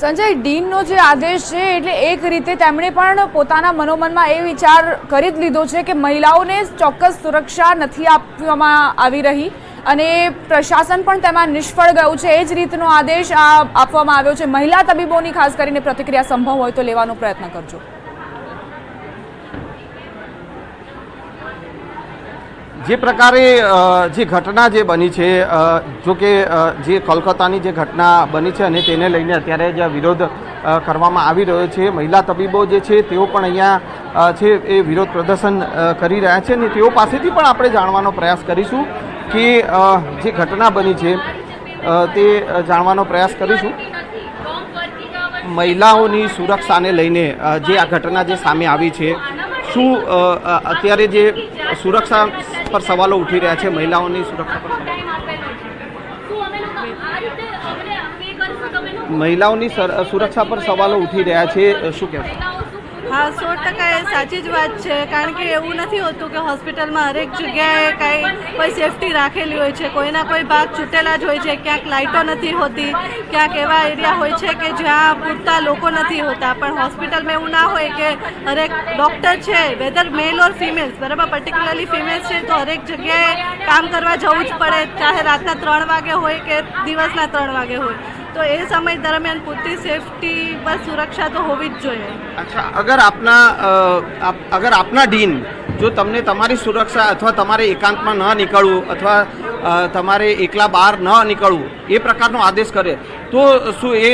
સંજય, ડીનનો જે આદેશ છે એટલે એક રીતે તેમણે પણ પોતાના મનોમનમાં એ વિચાર કરી જ લીધો છે કે મહિલાઓને ચોક્કસ સુરક્ષા નથી આપવામાં આવી રહી અને પ્રશાસન પણ તેમાં નિષ્ફળ ગયું છે. એ જ રીતનો આદેશ આપવામાં આવ્યો છે. મહિલા તબીબોની ખાસ કરીને પ્રતિક્રિયા સંભવ હોય તો લેવાનો પ્રયત્ન કરજો. જે પ્રકારે જે ઘટના જે બની છે જો કે જે કોલકાતાની જે ઘટના બની છે અને તેને લઈને અત્યારે જે વિરોધ કરવામાં આવી રહ્યો છે. મહિલા તબીબો જે છે, તેઓ પણ અહીંયા છે, એ વિરોધ પ્રદર્શન કરી રહ્યા છે અને તેઓ પાસેથી પણ આપણે જાણવાનો પ્રયાસ કરીશું કે જે ઘટના બની છે તે જાણવાનો પ્રયાસ કરીશું. મહિલાઓની સુરક્ષાને લઈને જે આ ઘટના જે સામે આવી છે, શું અત્યારે જે સુરક્ષા પર સવાલો ઉઠી રહ્યા છે મહિલાઓની સુરક્ષા પર મહિલાઓની સુરક્ષા પર સવાલો ઉઠી રહ્યા છે શું કહેશો? હા, સો ટકા એ સાચી જ વાત છે. કારણ કે એવું નથી હોતું કે હોસ્પિટલમાં હરેક જગ્યાએ કાંઈ કોઈ સેફટી રાખેલી હોય છે. કોઈના કોઈ ભાગ છૂટેલા જ હોય છે. ક્યાંક લાઇટો નથી હોતી. ક્યાંક એવા એરિયા હોય છે કે જ્યાં પૂરતા લોકો નથી હોતા. પણ હોસ્પિટલમાં એવું ના હોય કે હરેક ડૉક્ટર છે વેધર મેલ ઓર ફિમેલ્સ બરાબર? પર્ટિક્યુલરલી ફિમેલ્સ છે, તો હરેક જગ્યાએ કામ કરવા જવું જ પડે. ચાહે રાતના ત્રણ વાગે હોય કે દિવસના ત્રણ વાગે હોય. તો એ સમય દરમિયાન પૂરતી સેફટી બસ સુરક્ષા તો હોવી જ જોઈએ. અચ્છા અગર આપના આપ- અગર આપના ડીન જો તમને તમારી સુરક્ષા અથવા તમારે એકાંતમાં ન નીકળવું અથવા તમારે એકલા બહાર ન નીકળવું એ પ્રકારનો આદેશ કરે તો શું એ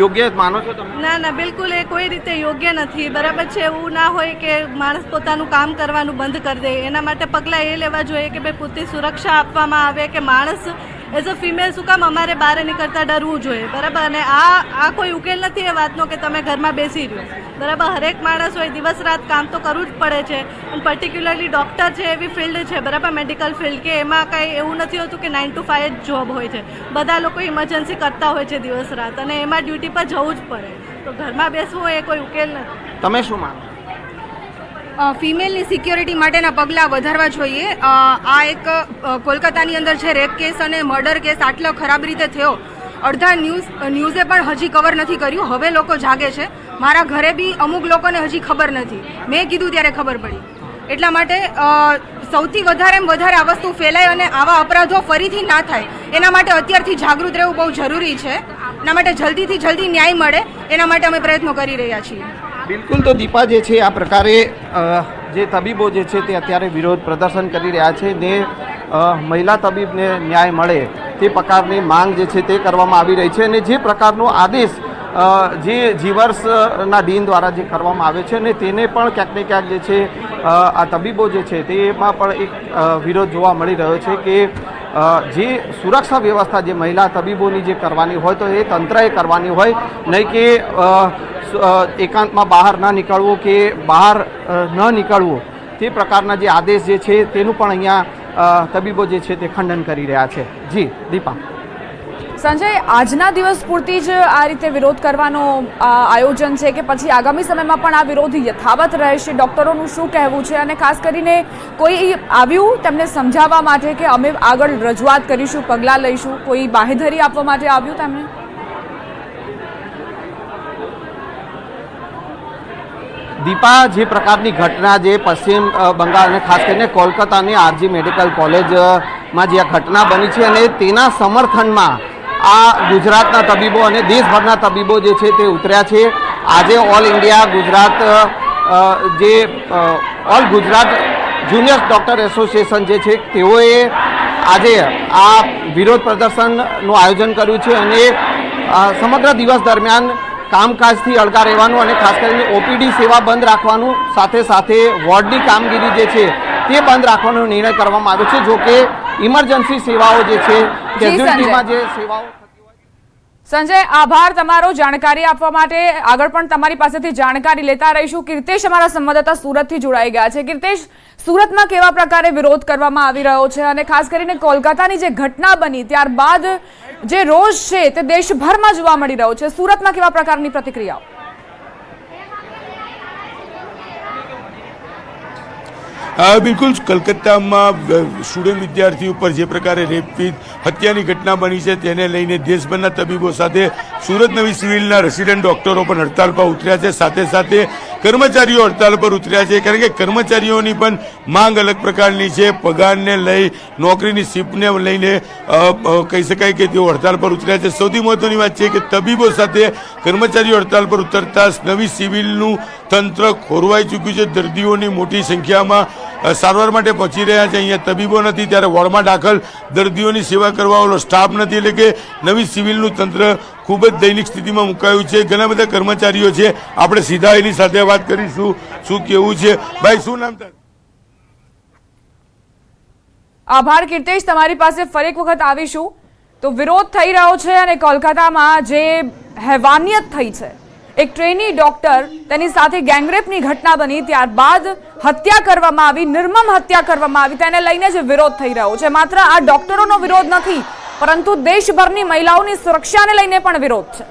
યોગ્ય માનો છો તમે? ના ના બિલકુલ એ કોઈ રીતે યોગ્ય નથી. બરાબર છે એવું ના હોય કે માણસ પોતાનું કામ કરવાનું બંધ કરી દે. એના માટે પગલાં એ લેવા જોઈએ કે ભાઈ પૂરતી સુરક્ષા આપવામાં આવે કે માણસ એઝ અ ફિમેલ શું કામ અમારે બહાર નીકળતા ડરવું જોઈએ? બરાબર? અને આ આ કોઈ ઉકેલ નથી એ વાતનો કે તમે ઘરમાં બેસી રહ્યો. બરાબર? હરેક માણસ હોય, દિવસ રાત કામ તો કરવું જ પડે છે. અને પર્ટિક્યુલરલી ડૉક્ટર છે, એવી ફિલ્ડ છે, બરાબર? મેડિકલ ફિલ્ડ કે એમાં કાંઈ એવું નથી હોતું કે નાઇન ટુ ફાઇવ જ જોબ હોય છે. બધા લોકો ઇમરજન્સી કરતા હોય છે દિવસ રાત. અને એમાં ડ્યુટી પર જવું જ પડે. તો ઘરમાં બેસવું એ કોઈ ઉકેલ નથી. તમે શું માનો? ફિમેલની સિક્યોરિટી માટેના પગલાં વધારવા જોઈએ. આ એક કોલકાતાની અંદર છે રેપ કેસ અને મર્ડર કેસ આટલો ખરાબ રીતે થયો. અડધા ન્યૂઝ, ન્યૂઝે પણ હજી કવર નથી કર્યું. હવે લોકો જાગે છે. મારા ઘરે બી અમુક લોકોને હજી ખબર નથી. મેં કીધું ત્યારે ખબર પડી. એટલા માટે સૌથી વધારે વધારે આ વસ્તુ ફેલાય અને આવા અપરાધો ફરીથી ના થાય. એના માટે અત્યારથી જાગૃત રહેવું બહુ જરૂરી છે. એના માટે જલ્દીથી જલ્દી ન્યાય મળે. એના માટે અમે પ્રયત્નો કરી રહ્યા છીએ. બિલકુલ તો દીપા જે છે, આ પ્રકારે જે તબીબો જે છે તે અત્યારે વિરોધ પ્રદર્શન કરી રહ્યા છે ને મહિલા તબીબને ન્યાય મળે તે પ્રકારની માંગ જે છે તે કરવામાં આવી રહી છે અને જે પ્રકારનો આદેશ જે જીવર્સના ડીન દ્વારા જે કરવામાં આવે છે ને, તેને પણ ક્યાંક ને ક્યાંક જે છે આ તબીબો જે છે તેમાં પણ એક વિરોધ જોવા મળી રહ્યો છે કે જે સુરક્ષા વ્યવસ્થા જે મહિલા તબીબોની જે કરવાની હોય તો એ તંત્રએ કરવાની હોય, નહીં કે એકાંતમાં બહાર ન નીકળવું કે બહાર ન નીકળવું, તે પ્રકારના જે આદેશ જે છે તેનું પણ અહીંયા તબીબો જે છે તે ખંડન કરી રહ્યા છે. જી, દીપા. સંજય, આજના દિવસ પૂરતી જ આ રીતે વિરોધ કરવાનો આયોજન છે કે પછી આગામી સમયમાં પણ આ વિરોધ યથાવત રહેશે? ડૉક્ટરોનું શું કહેવું છે? અને ખાસ કરીને કોઈ આવ્યું તેમને સમજાવવા માટે કે અમે આગળ રજૂઆત કરીશું, પગલાં લઈશું? કોઈ બાહેધરી આપવા માટે આવ્યું તેમને? દીપા, જે પ્રકારની ઘટના જે પશ્ચિમ બંગાળ અને ખાસ કરીને કોલકાતાની આરજી મેડિકલ કોલેજમાં જે આ ઘટના બની છે અને તેના સમર્થનમાં આ ગુજરાતના તબીબો અને દેશભરના તબીબો જે છે તે ઉતર્યા છે. આજે ઓલ ઇન્ડિયા ગુજરાત જે all Gujarat junior doctor association જે છે તેઓએ આજે આ વિરોધ પ્રદર્શનનું આયોજન કર્યું છે અને સમગ્ર દિવસ દરમિયાન કામકાજથી અળગા રહેવાનું અને ખાસ કરીને ઓપીડી સેવા બંધ રાખવાનું સાથે સાથે વોર્ડની કામગીરી જે છે તે બંધ રાખવાનો નિર્ણય કરવામાં આવ્યો છે. જો કે ઇમરજન્સી સેવાઓ જે છે કેઝ્યુઅલ્ટીમાં જે સેવાઓ સંજય, આભાર તમારો જાણકારી આપવા માટે. આગળ પણ તમારી પાસેથી જાણકારી લેતા રહીશું. કીર્તેશ અમારા સંવાદદાતા સુરતથી જોડાઈ ગયા છે. કીર્તેશ, સુરતમાં કેવા પ્રકારે વિરોધ કરવામાં આવી રહ્યો છે અને ખાસ કરીને કોલકાતાની જે ઘટના બની, ત્યારબાદ જે રોષ છે તે દેશભરમાં જોવા મળી રહ્યો છે. સુરતમાં કેવા પ્રકારની પ્રતિક્રિયાઓ? બિલકુલ. કલકત્તામાં સ્ટુડન્ટ વિદ્યાર્થી ઉપર જે પ્રકારે રેપી હત્યાની ઘટના બની છે, તેને લઈને દેશભરના તબીબો સાથે સુરત નવી સિવિલના રેસિડેન્ટ ડોક્ટરો પણ હડતાલ પર ઉતર્યા છે. સાથે સાથે કર્મચારીઓ હડતાલ પર ઉતર્યા છે. કારણ કે કર્મચારીઓની પણ માંગ અલગ પ્રકારની છે. પગારને લઈ, નોકરીની શિફ્ટને લઈને કહી શકાય કે તેઓ હડતાલ પર ઉતર્યા છે. સૌથી મહત્વની વાત છે કે તબીબો સાથે કર્મચારીઓ હડતાલ પર ઉતરતા નવી સિવિલનું તંત્ર ખોરવાઈ ચૂક્યું છે. દર્દીઓની મોટી સંખ્યામાં સારવાર માટે પહોંચી રહ્યા છે. અહીંયા તબીબો નથી, ત્યારે વોર્ડમાં દાખલ. દર્દીઓની સેવા કરવાવાળો સ્ટાફ નથી. એટલે કે નવી સિવિલનું તંત્ર ખૂબ જ દૈનિક સ્થિતિમાં મુકાયું છે. ઘણા બધા કર્મચારીઓ છે. આપણે સીધા એની સાથે વાત કરીશું. શું કેવું છે? ભાઈ, શું નામ આભાર, કીર્તેશ. તમારી પાસે ફરી એક વખત આવીશું. તો વિરોધ થઈ રહ્યો છે અને કોલકાતામાં જે હેવાનિયત થઈ છે. એક ટ્રેની ડોક્ટર તેની સાથે ગેંગરેપની ઘટના બની. ત્યારબાદ હત્યા કરવામાં આવી, નિર્મમ હત્યા કરવામાં આવી. તેને લઈને જે વિરોધ થઈ રહ્યો છે. માત્ર આ ડોક્ટરોનો વિરોધ નથી પરંતુ દેશભરની મહિલાઓની સુરક્ષાને લઈને પણ વિરોધ છે.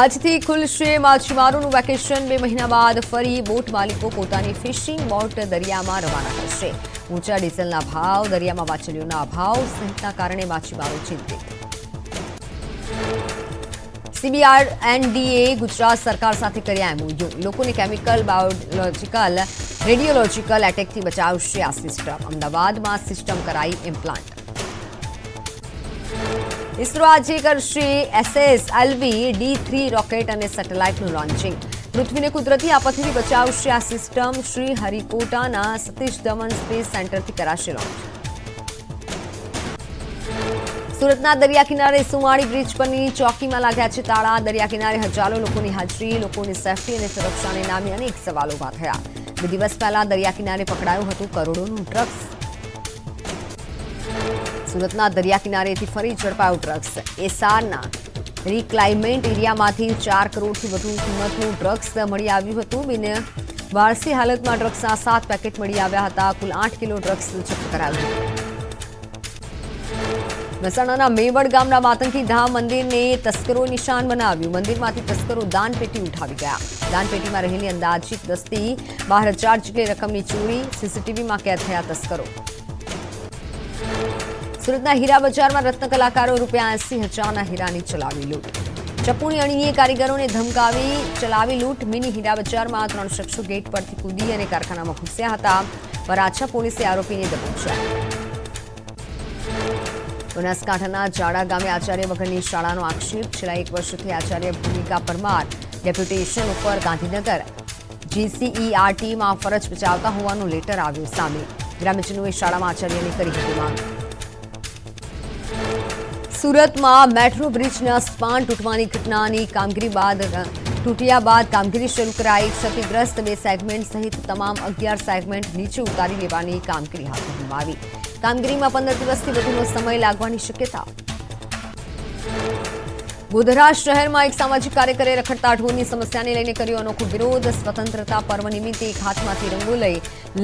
આજથી ખુલશે માછીમારોનું વેકેશન બે મહિના બાદ ફરી બોટ માલિકો પોતાની ફિશિંગ બોટ દરિયામાં રવાના કરશે. ઊંચા ડીઝલના ભાવ, દરિયામાં માછલીઓના અભાવ સહિતના કારણે માછીમારો ચિંતિત. સીબીઆર, એનડીએ, ગુજરાત સરકાર સાથે કર્યા એમઓયુ. લોકોને કેમિકલ, બાયોલોજીકલ રેડિયોલોજીકલ એટેકથી બચાવશે આ સિસ્ટમ. અમદાવાદમાં સિસ્ટમ કરાઈ ઇમ્પ્લાન્ટ. ઇસરો આજે કરશે SS LV D three rocket અને સેટેલાઇટનું લોન્ચિંગ. પૃથ્વીને કુદરતી આપત્તિથી બચાવશે આ સિસ્ટમ. શ્રી હરિકોટાના સતીશ ધવન સ્પેસ સેન્ટરથી કરાશે લોન્ચ. સુરતના દરિયા કિનારે સુમાળી બ્રિજ પરની ચોકીમાં લાગ્યા છે તાળા. દરિયા કિનારે હજારો લોકોની હાજરી, લોકોની સેફટી અને સુરક્ષાને નામે અનેક સવાલો ઊભા થયા. બે દિવસ પહેલા દરિયા કિનારે પકડાયું હતું કરોડોનું ડ્રગ્સ. સુરતના દરિયા કિનારેથી ફરી ઝડપાયું ડ્રગ્સ. એસારના રિક્લાઇમેન્ટ એરિયામાંથી ચાર કરોડથી વધુ કિંમતનું ડ્રગ્સ મળી આવ્યું હતું. બિને વારસી હાલતમાં ડ્રગ્સના સાત પેકેટ મળી આવ્યા હતા. કુલ આઠ કિલો ડ્રગ્સ જપ્ત કરાવ્યું. મહેસાણાના મેવડ ગામના માતંકી ધામ મંદિરને તસ્કરો નિશાન બનાવ્યું. મંદિરમાંથી તસ્કરો દાનપેટી ઉઠાવી ગયા. દાનપેટીમાં રહેલી અંદાજિત દસથી બાર હજાર જેટલી રકમની ચોરી, સીસીટીવીમાં કેદ થયા તસ્કરો. સુરતના હીરા બજારમાં રત્ન કલાકારો રૂપિયા એસી હજારના હીરાની ચલાવી લૂંટ. ચપુણી અણીએ કારીગરોને ધમકાવી ચલાવી લૂંટ. મિની હીરા બજારમાં ત્રણ શખ્સો ગેટ પરથી કૂદી અને કારખાનામાં ઘૂસ્યા હતા. વરાછા પોલીસે આરોપીને દબોચ્યા. બનાસકાંઠાના જાડા ગામે આચાર્ય વગરની શાળાનો આક્ષેપ. છેલ્લા એક વર્ષથી આચાર્ય ભૂમિકા પરમાર ડેપ્યુટેશન ઉપર ગાંધીનગર જીસીઈઆરટીમાં ફરજ બજાવતા હોવાનું લેટર આવ્યું સામે. ગ્રામ્યજનોએ શાળામાં આચાર્યની કરી હતી માંગ. સુરતમાં મેટ્રો બ્રિજના સ્પાન તૂટવાની ઘટનાની કામગીરી બાદ તૂટ્યા બાદ કામગીરી શરૂ કરાઈ. ક્ષતિગ્રસ્ત બે સેગમેન્ટ સહિત તમામ અગિયાર સેગમેન્ટ નીચે ઉતારી લેવાની કામગીરી હાથ ધરવામાં આવી. કામગીરીમાં પંદર દિવસથી વધુનો સમય લાગવાની શક્યતા. ગોધરા શહેરમાં એક સામાજિક કાર્યકરે રખડતા ઢોરની સમસ્યાને લઈને કર્યો અનોખો વિરોધ. સ્વતંત્રતા પર્વ નિમિત્તે એક હાથમાંથી રંગો લઈ,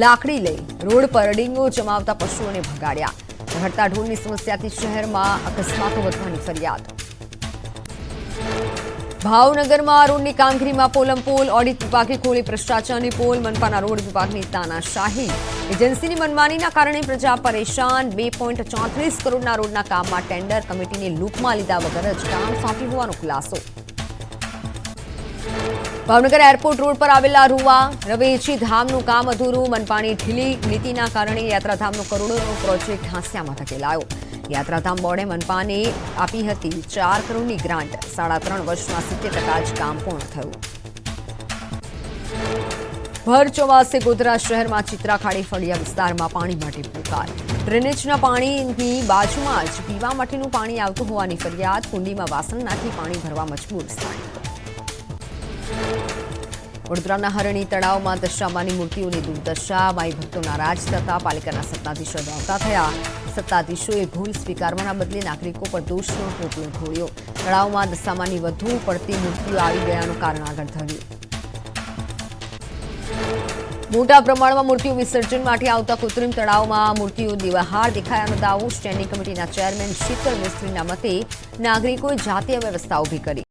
લાકડી લઈ, રોડ પર ડીંગો જમાવતા પશુઓને ભગાડ્યા. રખડતા ઢોરની સમસ્યાથી શહેરમાં અકસ્માતો વધવાની ફરિયાદ. ભાવનગરમાં રોડની કામગીરીમાં પોલમપોલ ઓડિટ વિભાગે ખોલી ભ્રષ્ટાચારની પોલ, મનપાના રોડ વિભાગની તાનાશાહી. એજન્સીની મનમાનીના કારણે પ્રજા પરેશાન. બે પોઈન્ટ ચોત્રીસ કરોડના રોડના કામમાં ટેન્ડર કમિટીને લૂપમાં લીધા વગર જ કામ સોંપ્યું હોવાનો ખુલાસો. ભાવનગર એરપોર્ટ રોડ પર આવેલા રૂવા, રવેચી ધામનું કામ અધૂરું. મનપાની ઢીલી નીતિના કારણે યાત્રાધામનો કરોડોનો પ્રોજેક્ટ હાંસ્યામાં ધકેલાયો. યાત્રાધામ બોર્ડે મનપાને આપી હતી ચાર કરોડની ગ્રાન્ટ. સાડા ત્રણ વર્ષમાં સિત્તેર ટકા જ કામ પૂર્ણ થયું. ભર ચોમાસે ગોધરા શહેરમાં ચિત્રાખાડી ફળિયા વિસ્તારમાં પાણી માટે પુકાર. ડ્રેનેજના પાણીની બાજુમાં જ પીવા માટેનું પાણી આવતું હોવાની ફરિયાદ. કુંડીમાં વાસણ નાખી પાણી ભરવા મજબૂર સ્થાનિકો. વડોદરાના હરણી તળાવમાં દશામાની મૂર્તિઓની દુર્દશા. માઈ ભક્તો નારાજ થતા પાલિકાના સત્તાધીશો દોડતા થયા. સત્તાધીશોએ ભૂલ સ્વીકારવાના બદલે નાગરિકો પર દોષનો ટોપલો ઢોળ્યો. તળાવમાં દશામાની વધુ પડતી મૂર્તિઓ આવી ગયાનું કારણ આગળ ધર્યું. મોટા પ્રમાણમાં મૂર્તિઓ વિસર્જન માટે આવતા કૃત્રિમ તળાવમાં મૂર્તિઓ દેવાહાર દેખાયાનો દાવો સ્ટેન્ડિંગ કમિટીના ચેરમેન શીતલ મિસ્ત્રીના મતે નાગરિકોએ જાતે વ્યવસ્થા ઊભી કરી.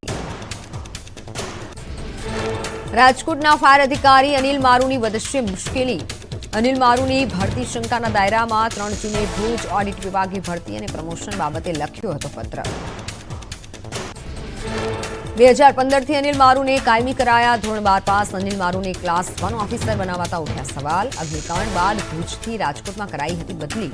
રાજકોટના ફાયર અધિકારી અનિલ મારુની વધશે મુશ્કેલી. અનિલ મારુની ભરતી શંકાના દાયરામાં ત્રણ જૂને ભુજ ઓડિટ વિભાગે ભરતી અને પ્રમોશન બાબતે લખ્યો હતો પત્ર. બે હજાર પંદરથી અનિલ મારુને કાયમી કરાયા ધોરણ બાર પાસ. અનિલ મારુને ક્લાસ વન ઓફિસર બનાવાતા ઉઠ્યા સવાલ. અગ્નિકાંડ બાદ ભુજથી રાજકોટમાં કરાઈ હતી બદલી.